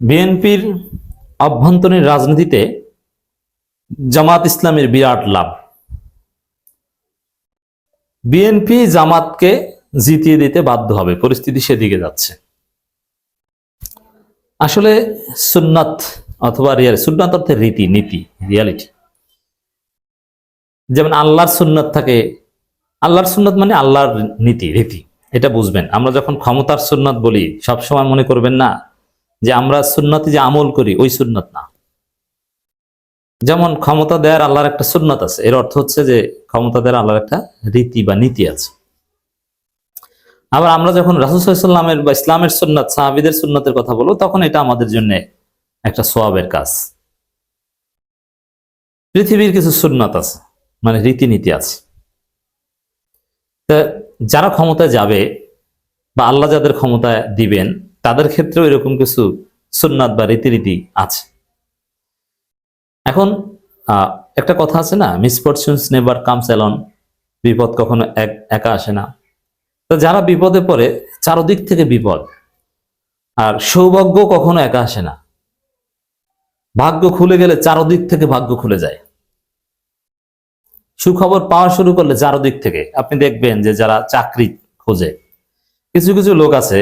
বিএনপির অভ্যন্তরীণ রাজনীতিতে জামাত ইসলামের বিরাট লাভ। বিএনপি জামাতকে জিতিয়ে দিতে বাধ্য হবে। পরিস্থিতি সেদিকে যাচ্ছে। আসলে সুন্নাত অথবা রিয়াল, সুন্নাত অর্থে রীতি, নীতি, রিয়ালিটি। যেমন আল্লাহর সুন্নাত থাকে, আল্লাহর সুন্নাত মানে আল্লাহর নীতি, রীতি। এটা বুঝবেন। আমরা যখন ক্ষমতার সুন্নাত বলি, সবসময় মনে করবেন না যে আমরা সুন্নতি যে আমল করি, ওই সুন্নত না। যেমন ক্ষমতা দেয়ার আল্লাহর একটা সুন্নত আছে, এর অর্থ হচ্ছে যে ক্ষমতা দেয়ার আল্লাহর একটা রীতি বা নীতি আছে। আবার আমরা যখন রাসুসাল্লামের বা ইসলামের সুন্নত, সাহাবিদের সুন্নতের কথা বলব, তখন এটা আমাদের জন্য একটা সোয়াবের কাজ। পৃথিবীর কিছু সুন্নত আছে মানে রীতিনীতি আছে। তা যারা ক্ষমতায় যাবে বা আল্লাহ যাদের ক্ষমতায় দিবেন তাদের ক্ষেত্রেও এরকম কিছু সুন্নাত বা রীতিরীতি আছে। এখন একটা কথা আছে না মিসফরচুনস নেভার কামস অ্যালন বিপদ কখনো এক, একা আসে না। তো যারা বিপদে পড়ে, চারদিক থেকে বিপদ, আর সৌভাগ্য কখনো একা আসে না। ভাগ্য খুলে গেলে চারদিক থেকে ভাগ্য খুলে যায়। সুখবর পাওয়া শুরু করলে চারদিক থেকে। আপনি দেখবেন যে যারা চাকরি খোঁজে, কিছু কিছু লোক আছে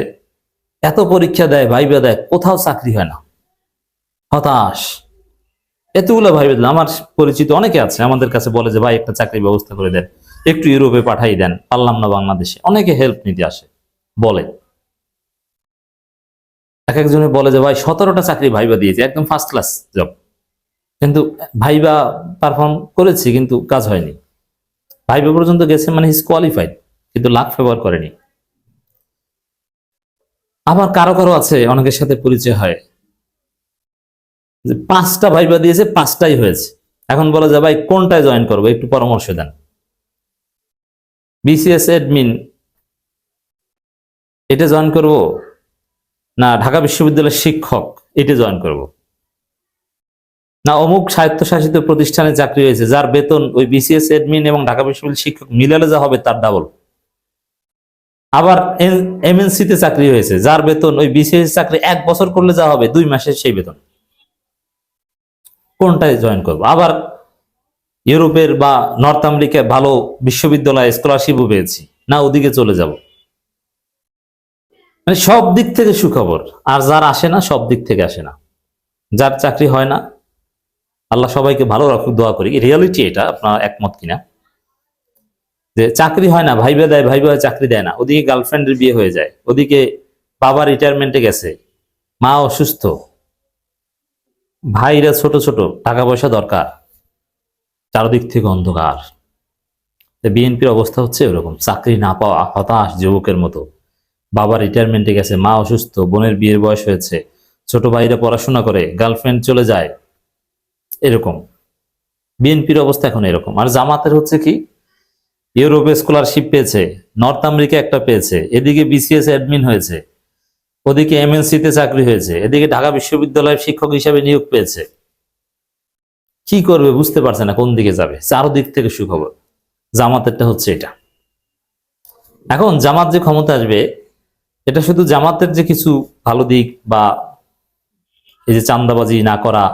এত পরীক্ষা দেয়, ভাইবা দেয়, কোথাও চাকরি হয় না। হতাশ। এতগুলো ভাইবে দিল আমার পরিচিত অনেকে আছে, আমাদের কাছে বলে যে, ভাই, একটা চাকরির ব্যবস্থা করে দেন। একটু ইউরোপে পাঠাই দেন। পারলাম না বাংলাদেশে। অনেকে হেল্প নিতে আসে, বলে। এক একজনে বলে যে, ভাই, সতেরোটা চাকরি ভাইবা দিয়েছে, একদম ফার্স্ট ক্লাস জব কিন্তু ভাইবা পারফর্ম করেছি, কিন্তু কাজ হয়নি। ভাইবা পর্যন্ত গেছে মানে হিস কোয়ালিফাইড কিন্তু লাখ ফেভার করেনি। আবার কারও কারও আছে, অনেকের সাথে পরিচয় হয়। যে পাঁচটা ভাইবা দিয়েছে, পাঁচটাই হয়েছে। এখন বলা যায়, ভাই, কোনটায় জয়েন করব? একটু পরামর্শ দেন। বিসিএস অ্যাডমিন এটা জয়েন করব? না, ঢাকা বিশ্ববিদ্যালয়ের শিক্ষক, এটা জয়েন করব। না, অমুক স্বায়ত্তশাসিত প্রতিষ্ঠানে চাকরি হয়েছে, যার বেতন ওই বিসিএস অ্যাডমিন এবং ঢাকা বিশ্ববিদ্যালয়ের শিক্ষক মিলালে যা হবে, তার ডাবল আবার এমএনসিতে চাকরি হয়েছে, যার বেতন ওই বিসিএস চাকরি এক বছর করলে যা হবে, দুই মাসের সেই বেতন। কোনটায় জয়েন করব? আবার ইউরোপের বা নর্থ আমেরিকায় ভালো বিশ্ববিদ্যালয়ে স্কলারশিপও পেয়েছি, না ওদিকে চলে যাব। মানে সব দিক থেকে সুখবর, আর যার আসে না, সব দিক থেকে আসে না। যার চাকরি হয় না, আল্লাহ সবাইকে ভালো রাখুক, দোয়া করি। রিয়ালিটি এটা, আপনার একমত কিনা? যে চাকরি হয় না, ভাইবে দেয়, ভাইবে চাকরি দেয় না। ওদিকে গার্লফ্রেন্ডের বিয়ে হয়ে যায়। ওদিকে বাবা রিটায়ারমেন্টে গেছে। মা অসুস্থ। ভাইরা ছোট ছোট টাকা পয়সা দরকার। চারদিক থেকে অন্ধকার। বিএনপির অবস্থা হচ্ছে এরকম। চাকরি না পাওয়া, হতাশ যুবকের মতো। বাবা রিটায়ারমেন্টে গেছে, মা অসুস্থ, বোনের বিয়ের বয়স হয়েছে। ছোট ভাইরা পড়াশোনা করে গার্লফ্রেন্ড চলে যায়। এরকম। বিএনপির অবস্থা এখন এরকম। আর জামাতের হচ্ছে কি ইউরোপে স্কলারশিপ পেয়েছে নর্থ আমেরিকা একটা পেয়েছে, এদিকে বিসিএস অ্যাডমিন হয়েছে, ওদিকে এমএনসি তে চাকরি হয়েছে, এদিকে ঢাকা বিশ্ববিদ্যালয়ের শিক্ষক হিসাবে নিয়োগ পেয়েছে। কি করবে বুঝতে পারছে না কোন দিকে যাবে, চারদিক থেকে সুখবর, জামাতেরটা হচ্ছে এটা। এখন জামাত যে ক্ষমতা আসবে, এটা শুধু জামাতের যে কিছু ভালো দিক বা এই যে চান্দাবাজি না করা,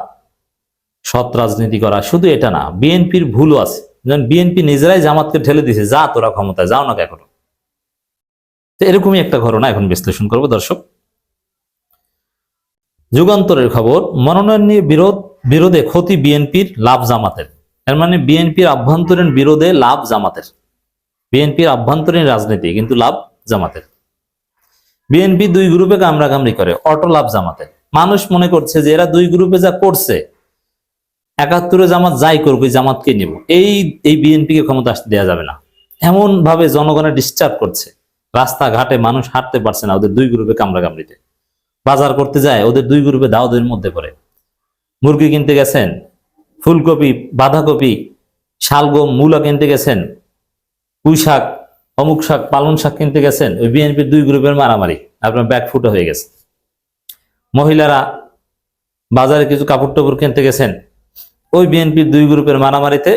সৎ রাজনীতি করা, শুধু এটা না বিএনপির ভুলও আছে। বিএনপি নিজেরাই জামাতকে ঠেলে দিছে, যা তোরা ক্ষমতায় যাও না কেন? তো এরকমই একটা ঘটনা এখন বিশ্লেষণ করব, দর্শক। যুগান্তরের খবর, মনোনয়ন নিয়ে বিরোধ, বিরোধে ক্ষতি বিএনপির লাভ জামাতের। এর মানে বিএনপির আভ্যন্তরীণ বিরোধে লাভ জামাতের। বিএনপির আভ্যন্তরীণ রাজনীতি, কিন্তু লাভ জামাতের। বিএনপি দুই গ্রুপে কামড়াকামড়ি করে, অটো লাভ জামাতের। মানুষ মনে করছে যে এরা দুই গ্রুপে যা করছে একাত্তরে জামাত যাই করবে জামাতকে নিব। এই এই বিএনপিকে ক্ষমতা আসতে দেওয়া যাবে না। এমন ভাবে জনগণের ডিস্টার্ব করছে। রাস্তাঘাটে মানুষ হাঁটতে পারছে না, ওদের দুই গ্রুপে কামড়াকামড়িতে। বাজার করতে যায়, ওদের দুই গ্রুপে দাওদের মধ্যে পড়ে। মুরগি কিনতে গেছেন, ফুলকপি, বাঁধাকপি, শালগম, মূলা কিনতে গেছেন, পুঁই শাক, অমুক শাক পালন শাক কিনতে গেছেন, ওই বিএনপির দুই গ্রুপের মারামারি, আপনার ব্যাগ ফুটো হয়ে গেছে। মহিলারা বাজারে কিছু কাপড় টাপড় কিনতে গেছেন ওই বিএনপির দুই গ্রুপের মারামারিতে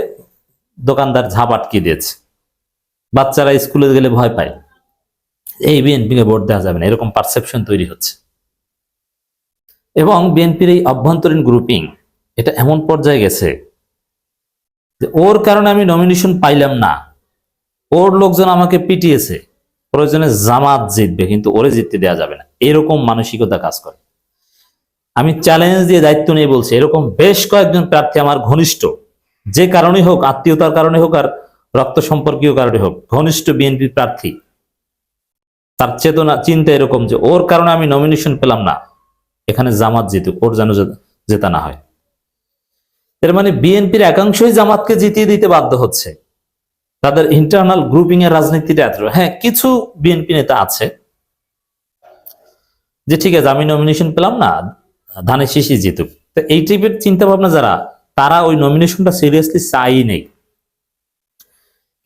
দোকানদার ঝাঁপ আটকে দিয়েছে। বাচ্চারা স্কুলে গেলে ভয় পায়। এই বিএনপিকে ভোট দেওয়া যাবে না, এরকম পারসেপশন তৈরি হচ্ছে। এবং বিএনপির এই অভ্যন্তরীণ গ্রুপিং এটা এমন পর্যায়ে গেছে যে ওর কারণে আমি নমিনেশন পাইলাম না। ওর লোকজন আমাকে পিটিয়েছে। প্রয়োজনে জামাত জিতবে, কিন্তু ওরে জিততে দেওয়া যাবে না। এরকম মানসিকতা কাজ করে। আমি চ্যালেঞ্জ দিয়ে দায়িত্ব নিয়ে বলছি, এরকম বেশ কয়েকজন প্রার্থী আমার ঘনিষ্ঠ, যে কারণেই হোক, আত্মীয়তার কারণে হোক আর রক্ত সম্পর্কীয় কারণে হোক, ঘনিষ্ঠ বিএনপি প্রার্থী। তার চেতনা, চিন্তা এরকম যে ওর কারণে আমি নমিনেশন পেলাম না। এখানে জামাত জিতুক, ওর যেন জেতা না হয়। এর মানে বিএনপির একাংশই জামাতকে জিতিয়ে দিতে বাধ্য হচ্ছে। তাদের ইন্টারনাল গ্রুপিং এর রাজনীতিটা এত হ্যাঁ কিছু বিএনপি নেতা আছে, যে ঠিক আছে, আমি নমিনেশন পেলাম না ধানের শীষই জিতুক তো এই টাইপের চিন্তা ভাবনা যারা, তারা ওই নমিনেশনটা সিরিয়াসলি চাই নেই।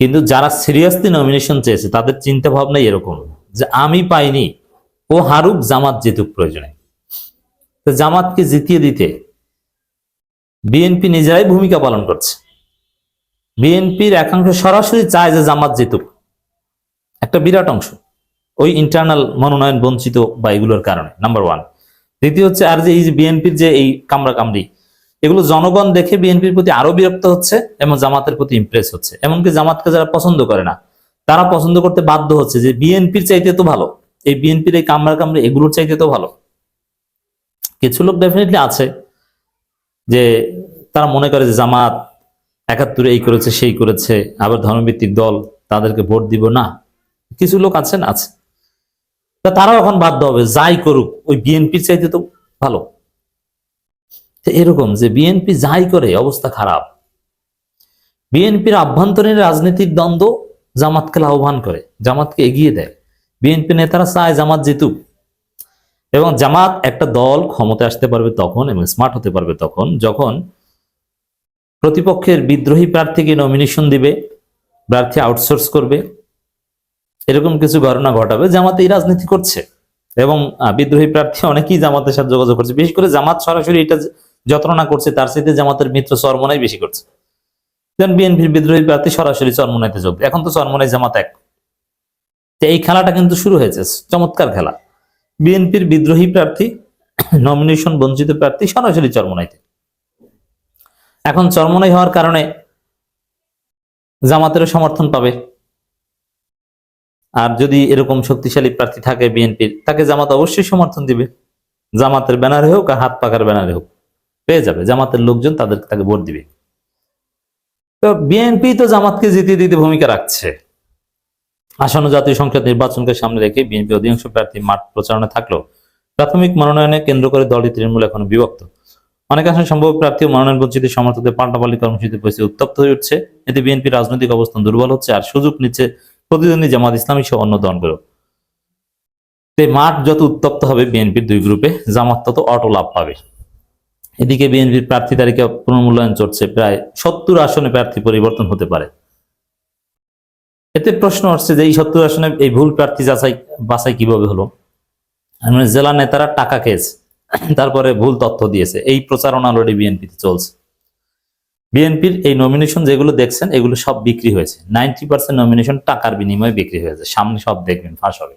কিন্তু যারা সিরিয়াসলি নমিনেশন চেয়েছে, তাদের চিন্তা ভাবনাই এরকম যে আমি পাইনি, ও হারুক জামাত জিতুক প্রয়োজনে। তো জামাতকে জিতিয়ে দিতে বিএনপি নিজেরাই ভূমিকা পালন করছে। বিএনপির একাংশ সরাসরি চায় যে জামাত জিতুক। একটা বিরাট অংশ। ওই ইন্টারনাল মনোনয়ন বঞ্চিত বা এগুলোর কারণে নাম্বার ওয়ান দ্বিতীয় হচ্ছে আর যে এই যে বিএনপির যে এই কামড়া কামড়ি এগুলো জনগণ দেখে বিএনপির প্রতি আরও বিরক্ত হচ্ছে এবং জামাতের প্রতি ইমপ্রেস হচ্ছে। এমনকি জামাতকে যারা পছন্দ করে না, তারা পছন্দ করতে বাধ্য হচ্ছে যে বিএনপির চাইতে তো ভালো, এই বিএনপির এই কামড়া কামড়ি এগুলোর চাইতে তো ভালো। কিছু লোক ডেফিনেটলি আছে যে তারা মনে করে যে জামাত একাত্তরে এই করেছে, সেই করেছে, আবার ধর্মভিত্তিক দল তাদেরকে ভোট দিব না। কিছু লোক আছেন, আছে। তা তারাও এখন বাধ্য হবে, যাই করুক, ওই বিএনপির চাইতে তো ভালো। এরকম যে বিএনপি যাই করে, অবস্থা খারাপ। বিএনপির আভ্যন্তরীণ রাজনৈতিক দ্বন্দ্ব জামাতকে লাভবান করে, জামাতকে এগিয়ে দেয়। বিএনপি নেতারা চায় জামাত জিতুক। এবং জামাত একটা দল ক্ষমতায় আসতে পারবে তখন এবং স্মার্ট হতে পারবে তখন, যখন প্রতিপক্ষের বিদ্রোহী প্রার্থীকে নমিনেশন দিবে, প্রার্থী আউটসোর্স করবে। এরকম কিছু ঘটনা ঘটাবে, জামাতে এই রাজনীতি করছে। এবং বিদ্রোহী প্রার্থী অনেকেই জামাতের সাথে যোগাযোগ করছে। বিশেষ করে জামাত সরাসরি এটা যত না করছে, তার সাথে জামাতের মিত্র চরমনাই বেশি করছে। যেমন বিএনপির বিদ্রোহী প্রার্থী সরাসরি চরমনাইতে যোগ, এখন তো চরমনাই জামাত এক। এই খেলাটা কিন্তু শুরু হয়েছে, চমৎকার খেলা। বিএনপির বিদ্রোহী প্রার্থী নমিনেশন বঞ্চিত প্রার্থী সরাসরি চরমনাইতে। এখন চরমনাই হওয়ার কারণে জামাতেরও সমর্থন পাবে। আর যদি এরকম শক্তিশালী প্রার্থী থাকে বিএনপির, তাকে জামাত অবশ্যই সমর্থন দিবে। জামাতের ব্যানারে হোক আর হাত পাকার ব্যানারে হোক, পেয়ে যাবে। জামাতের লোকজন তাদের তাকে ভোট দিবে। তো বিএনপি তো জামাতকে জিতিয়ে দিতে ভূমিকা রাখছে। আসন্ন জাতীয় সংসদ নির্বাচনকে সামনে রেখে বিএনপি অধিকাংশ প্রার্থী মাঠ প্রচারণা থাকলেও প্রাথমিক মনোনয়নে কেন্দ্র করে দলটি তৃণমূল এখন বিভক্ত। অনেকাংশে সম্ভব প্রার্থী ও মনোনয়ন বঞ্চিত সমর্থকদের পাল্টাপাল্টি কর্মসূচিতে পরিস্থিতি উত্তপ্ত হয়ে উঠছে। এতে বিএনপির রাজনৈতিক অবস্থান দুর্বল হচ্ছে আর সুযোগ নিচ্ছে প্রতিদ্বন্দ্বী জামাত ইসলামী সহ অন্য দলগুলো। মাঠ যত উত্তপ্ত হবে বিএনপির দুই গ্রুপে, জামাত তত অটো লাভ পাবে। এদিকে বিএনপির প্রার্থী তালিকা পুনর্মূল্যায়ন চলছে, প্রায় সত্তর আসনে প্রার্থী পরিবর্তন হতে পারে। এতে প্রশ্ন আসছে যে এই সত্তর আসনে এই ভুল প্রার্থী যাচাই, বাছাই কীভাবে হলো? মানে জেলা নেতারা টাকা খেয়েছে, তারপরে ভুল তথ্য দিয়েছে। এই প্রচারণা অলরেডি বিএনপিতে চলছে। বিএনপির এই নমিনেশন যেগুলো দেখছেন, এগুলো সব বিক্রি হয়েছে। নাইনটি পার্সেন্ট নমিনেশন টাকার বিনিময়ে বিক্রি হয়েছে। সামনে সব দেখবেন, ফাঁস হবে।